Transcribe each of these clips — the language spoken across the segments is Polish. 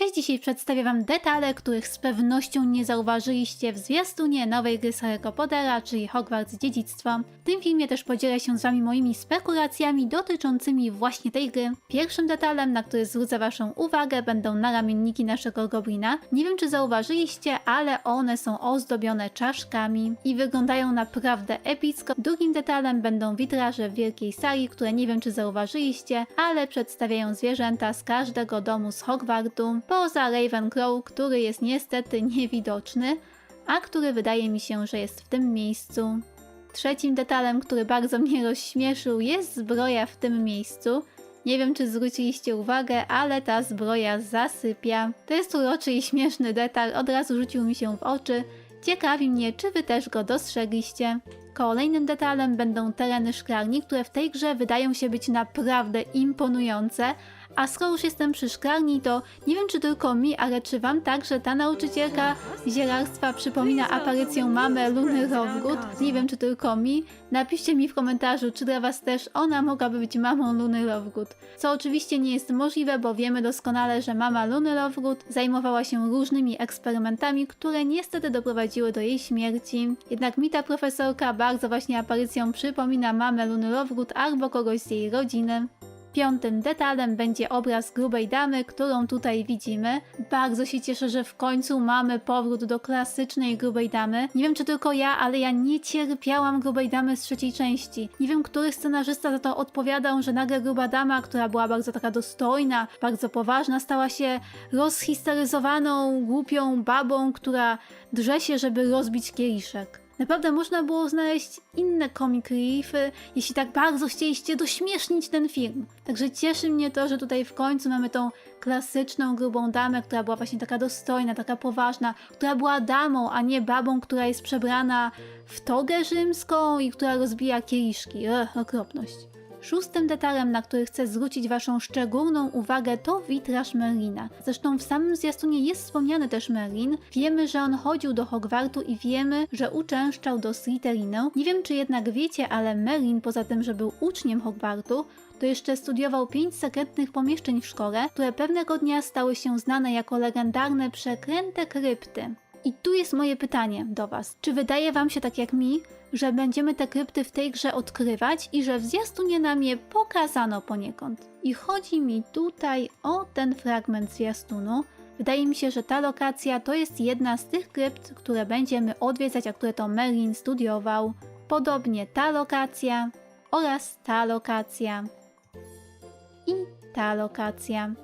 Cześć, dzisiaj przedstawię Wam detale, których z pewnością nie zauważyliście w zwiastunie nowej gry z Harry'ego Pottera, czyli Hogwarts Dziedzictwo. W tym filmie też podzielę się z Wami moimi spekulacjami dotyczącymi właśnie tej gry. Pierwszym detalem, na który zwrócę Waszą uwagę, będą naramienniki naszego goblina. Nie wiem, czy zauważyliście, ale one są ozdobione czaszkami i wyglądają naprawdę epicko. Drugim detalem będą witraże w wielkiej sali, które nie wiem, czy zauważyliście, ale przedstawiają zwierzęta z każdego domu z Hogwartu, poza Ravenclaw, który jest niestety niewidoczny, a który wydaje mi się, że jest w tym miejscu. Trzecim detalem, który bardzo mnie rozśmieszył, jest zbroja w tym miejscu. Nie wiem, czy zwróciliście uwagę, ale ta zbroja zasypia. To jest uroczy i śmieszny detal, od razu rzucił mi się w oczy. Ciekawi mnie, czy wy też go dostrzegliście. Kolejnym detalem będą tereny szklarni, które w tej grze wydają się być naprawdę imponujące. A skoro już jestem przy szklarni, to nie wiem czy tylko mi, ale czy wam tak, że ta nauczycielka zielarstwa przypomina aparycję mamy Luny Lovegood? Nie wiem czy tylko mi. Napiszcie mi w komentarzu, czy dla was też ona mogłaby być mamą Luny Lovegood. Co oczywiście nie jest możliwe, bo wiemy doskonale, że mama Luny Lovegood zajmowała się różnymi eksperymentami, które niestety doprowadziły do jej śmierci. Jednak mi ta profesorka bardzo właśnie aparycją przypomina mamę Luny Lovegood albo kogoś z jej rodziny. Piątym detalem będzie obraz grubej damy, którą tutaj widzimy. Bardzo się cieszę, że w końcu mamy powrót do klasycznej grubej damy. Nie wiem czy tylko ja, ale ja nie cierpiałam grubej damy z trzeciej części. Nie wiem, który scenarzysta za to odpowiadał, że nagle gruba dama, która była bardzo taka dostojna, bardzo poważna, stała się rozhisteryzowaną, głupią babą, która drze się, żeby rozbić kieliszek. Naprawdę można było znaleźć inne comic reliefy, jeśli tak bardzo chcieliście dośmiesznić ten film. Także cieszy mnie to, że tutaj w końcu mamy tą klasyczną grubą damę, która była właśnie taka dostojna, taka poważna, która była damą, a nie babą, która jest przebrana w togę rzymską i która rozbija kieliszki. Ech, okropność. Szóstym detalem, na który chcę zwrócić Waszą szczególną uwagę, to witraż Merlina. Zresztą w samym zwiastunie jest wspomniany też Merlin. Wiemy, że on chodził do Hogwartu i wiemy, że uczęszczał do Slytherinu. Nie wiem, czy jednak wiecie, ale Merlin, poza tym, że był uczniem Hogwartu, to jeszcze studiował pięć sekretnych pomieszczeń w szkole, które pewnego dnia stały się znane jako legendarne przekręte krypty. I tu jest moje pytanie do Was. Czy wydaje Wam się tak jak mi, że będziemy te krypty w tej grze odkrywać i że w zwiastunie nam je pokazano poniekąd? I chodzi mi tutaj o ten fragment zwiastunu. Wydaje mi się, że ta lokacja to jest jedna z tych krypt, które będziemy odwiedzać, a które to Merlin studiował. Podobnie ta lokacja oraz ta lokacja i ta lokacja.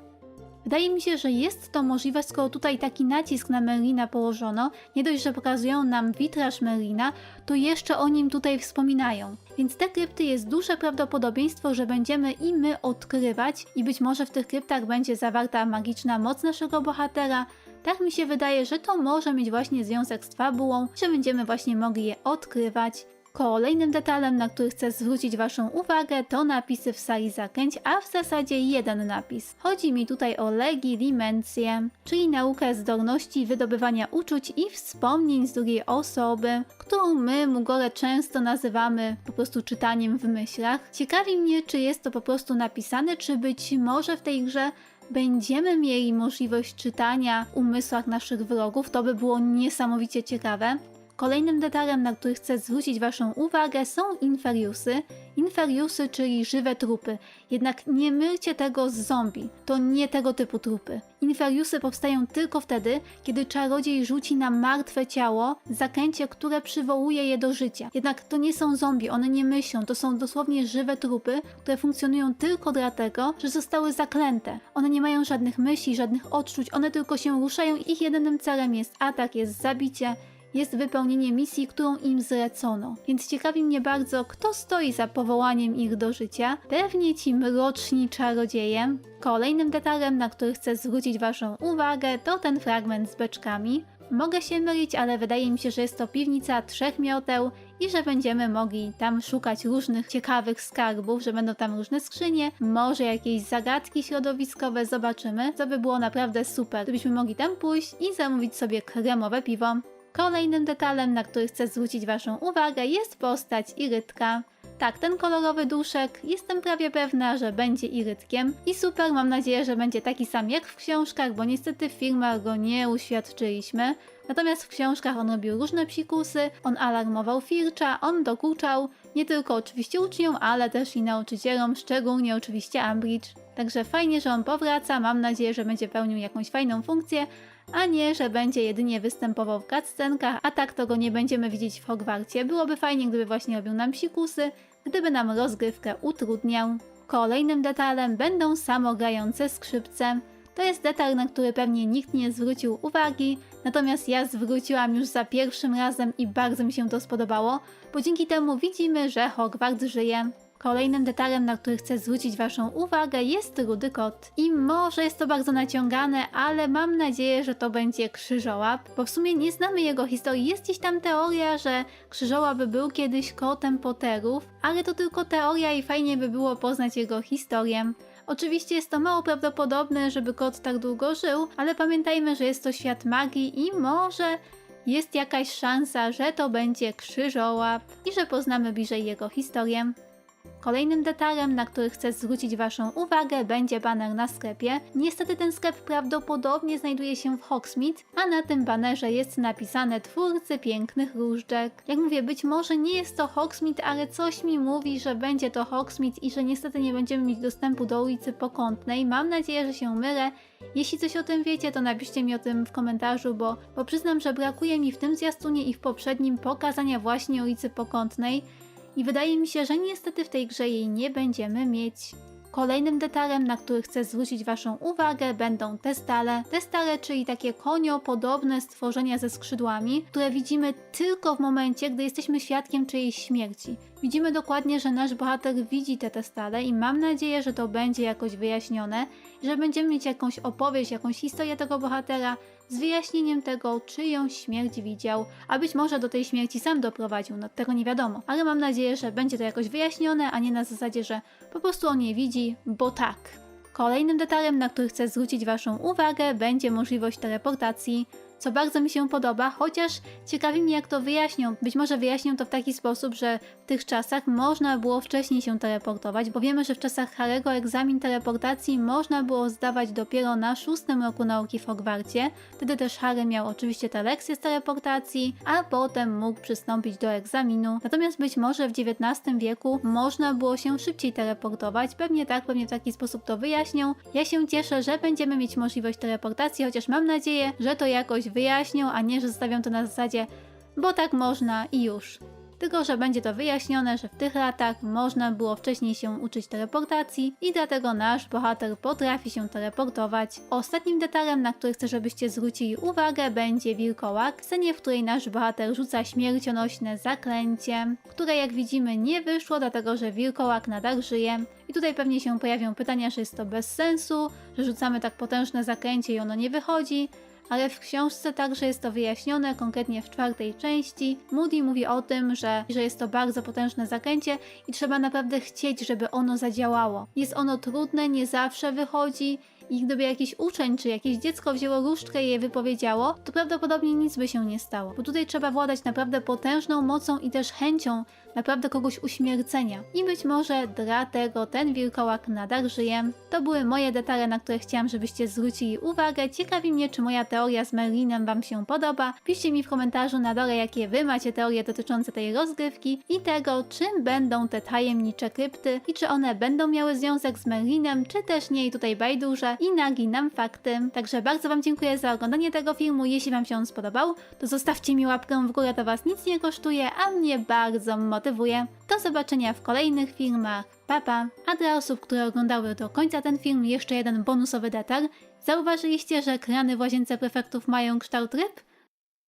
Wydaje mi się, że jest to możliwe, skoro tutaj taki nacisk na Merlina położono. Nie dość, że pokazują nam witraż Merlina, to jeszcze o nim tutaj wspominają. Więc te krypty jest duże prawdopodobieństwo, że będziemy i my odkrywać i być może w tych kryptach będzie zawarta magiczna moc naszego bohatera. Tak mi się wydaje, że to może mieć właśnie związek z fabułą, że będziemy właśnie mogli je odkrywać. Kolejnym detalem, na który chcę zwrócić Waszą uwagę, to napisy w sali zaklęć, a w zasadzie jeden napis. Chodzi mi tutaj o legilimencję, czyli naukę zdolności wydobywania uczuć i wspomnień z drugiej osoby, którą my, Mugole, często nazywamy po prostu czytaniem w myślach. Ciekawi mnie, czy jest to po prostu napisane, czy być może w tej grze będziemy mieli możliwość czytania w umysłach naszych wrogów, to by było niesamowicie ciekawe. Kolejnym detalem, na który chcę zwrócić Waszą uwagę, są inferiusy. Inferiusy, czyli żywe trupy. Jednak nie mylcie tego z zombie. To nie tego typu trupy. Inferiusy powstają tylko wtedy, kiedy czarodziej rzuci na martwe ciało zaklęcie, które przywołuje je do życia. Jednak to nie są zombie, one nie myślą, to są dosłownie żywe trupy, które funkcjonują tylko dlatego, że zostały zaklęte. One nie mają żadnych myśli, żadnych odczuć, one tylko się ruszają. Ich jedynym celem jest atak, jest zabicie, jest wypełnienie misji, którą im zlecono. Więc ciekawi mnie bardzo, kto stoi za powołaniem ich do życia. Pewnie ci mroczni czarodzieje. Kolejnym detalem, na który chcę zwrócić Waszą uwagę, to ten fragment z beczkami. Mogę się mylić, ale wydaje mi się, że jest to piwnica trzech mioteł i że będziemy mogli tam szukać różnych ciekawych skarbów, że będą tam różne skrzynie, może jakieś zagadki środowiskowe, zobaczymy. To by było naprawdę super, gdybyśmy mogli tam pójść i zamówić sobie kremowe piwo. Kolejnym detalem, na który chcę zwrócić Waszą uwagę, jest postać Irytka. Tak, ten kolorowy duszek, jestem prawie pewna, że będzie irytkiem. I super, mam nadzieję, że będzie taki sam jak w książkach, bo niestety w filmach go nie uświadczyliśmy. Natomiast w książkach on robił różne psikusy, on alarmował Fircza, on dokuczał, nie tylko oczywiście uczniom, ale też i nauczycielom, szczególnie oczywiście Ambridge. Także fajnie, że on powraca, mam nadzieję, że będzie pełnił jakąś fajną funkcję, a nie, że będzie jedynie występował w cutscenkach, a tak to go nie będziemy widzieć w Hogwarcie. Byłoby fajnie, gdyby właśnie robił nam psikusy, gdyby nam rozgrywkę utrudniał. Kolejnym detalem będą samogrające skrzypce. To jest detal, na który pewnie nikt nie zwrócił uwagi, natomiast ja zwróciłam już za pierwszym razem i bardzo mi się to spodobało, bo dzięki temu widzimy, że Hogwarts żyje. Kolejnym detalem, na który chcę zwrócić Waszą uwagę, jest rudy kot. I może jest to bardzo naciągane, ale mam nadzieję, że to będzie krzyżołap, bo w sumie nie znamy jego historii. Jest gdzieś tam teoria, że krzyżołap był kiedyś kotem Potterów, ale to tylko teoria i fajnie by było poznać jego historię. Oczywiście jest to mało prawdopodobne, żeby kot tak długo żył, ale pamiętajmy, że jest to świat magii i może jest jakaś szansa, że to będzie krzyżołap i że poznamy bliżej jego historię. Kolejnym detalem, na który chcę zwrócić Waszą uwagę, będzie baner na sklepie. Niestety ten sklep prawdopodobnie znajduje się w Hogsmeade, a na tym banerze jest napisane twórcy pięknych różdżek. Jak mówię, być może nie jest to Hogsmeade, ale coś mi mówi, że będzie to Hogsmeade i że niestety nie będziemy mieć dostępu do ulicy Pokątnej. Mam nadzieję, że się mylę. Jeśli coś o tym wiecie, to napiszcie mi o tym w komentarzu, bo, bo przyznam, że brakuje mi w tym zwiastunie i w poprzednim pokazania właśnie ulicy Pokątnej i wydaje mi się, że niestety w tej grze jej nie będziemy mieć. Kolejnym detalem, na który chcę zwrócić Waszą uwagę, będą te stale. Te stale, czyli takie koniopodobne stworzenia ze skrzydłami, które widzimy tylko w momencie, gdy jesteśmy świadkiem czyjejś śmierci. Widzimy dokładnie, że nasz bohater widzi te testale i mam nadzieję, że to będzie jakoś wyjaśnione, że będziemy mieć jakąś opowieść, jakąś historię tego bohatera z wyjaśnieniem tego, czyją śmierć widział, a być może do tej śmierci sam doprowadził, no tego nie wiadomo. Ale mam nadzieję, że będzie to jakoś wyjaśnione, a nie na zasadzie, że po prostu on je widzi, bo tak. Kolejnym detalem, na który chcę zwrócić Waszą uwagę, będzie możliwość teleportacji co bardzo mi się podoba, chociaż ciekawi mnie jak to wyjaśnią. Być może wyjaśnią to w taki sposób, że w tych czasach można było wcześniej się teleportować, bo wiemy, że w czasach Harry'ego egzamin teleportacji można było zdawać dopiero na szóstym roku nauki w Hogwarcie. Wtedy też Harry miał oczywiście te lekcje z teleportacji, a potem mógł przystąpić do egzaminu. Natomiast być może w XIX wieku można było się szybciej teleportować. Pewnie tak, pewnie w taki sposób to wyjaśnią. Ja się cieszę, że będziemy mieć możliwość teleportacji, chociaż mam nadzieję, że to jakoś wyjaśnią, a nie, że zostawią to na zasadzie, bo tak można i już. Tylko, że będzie to wyjaśnione, że w tych latach można było wcześniej się uczyć teleportacji i dlatego nasz bohater potrafi się teleportować. Ostatnim detalem, na który chcę, żebyście zwrócili uwagę, będzie wilkołak, scenie, w której nasz bohater rzuca śmiercionośne zaklęcie, które jak widzimy nie wyszło, dlatego że wilkołak nadal żyje. I tutaj pewnie się pojawią pytania, że jest to bez sensu, że rzucamy tak potężne zaklęcie i ono nie wychodzi, ale w książce także jest to wyjaśnione, konkretnie w czwartej części. Moody mówi o tym, że, że jest to bardzo potężne zaklęcie i trzeba naprawdę chcieć, żeby ono zadziałało. Jest ono trudne, nie zawsze wychodzi i gdyby jakiś uczeń czy jakieś dziecko wzięło różdżkę i je wypowiedziało, to prawdopodobnie nic by się nie stało. Bo tutaj trzeba władać naprawdę potężną mocą i też chęcią naprawdę kogoś uśmiercenia. I być może dlatego ten wilkołak nadal żyje. To były moje detale, na które chciałam, żebyście zwrócili uwagę. Ciekawi mnie, czy moja teoria z Merlinem Wam się podoba. Piszcie mi w komentarzu na dole, jakie Wy macie teorie dotyczące tej rozgrywki i tego, czym będą te tajemnicze krypty i czy one będą miały związek z Merlinem, czy też nie i tutaj bajdurze i naginam fakty. Także bardzo Wam dziękuję za oglądanie tego filmu. Jeśli Wam się on spodobał, to zostawcie mi łapkę w górę, to Was nic nie kosztuje, a mnie bardzo motywuje. Do zobaczenia w kolejnych filmach. Pa, pa. A dla osób, które oglądały do końca ten film, jeszcze jeden bonusowy detal. Zauważyliście, że krany w łazience prefektów mają kształt ryb?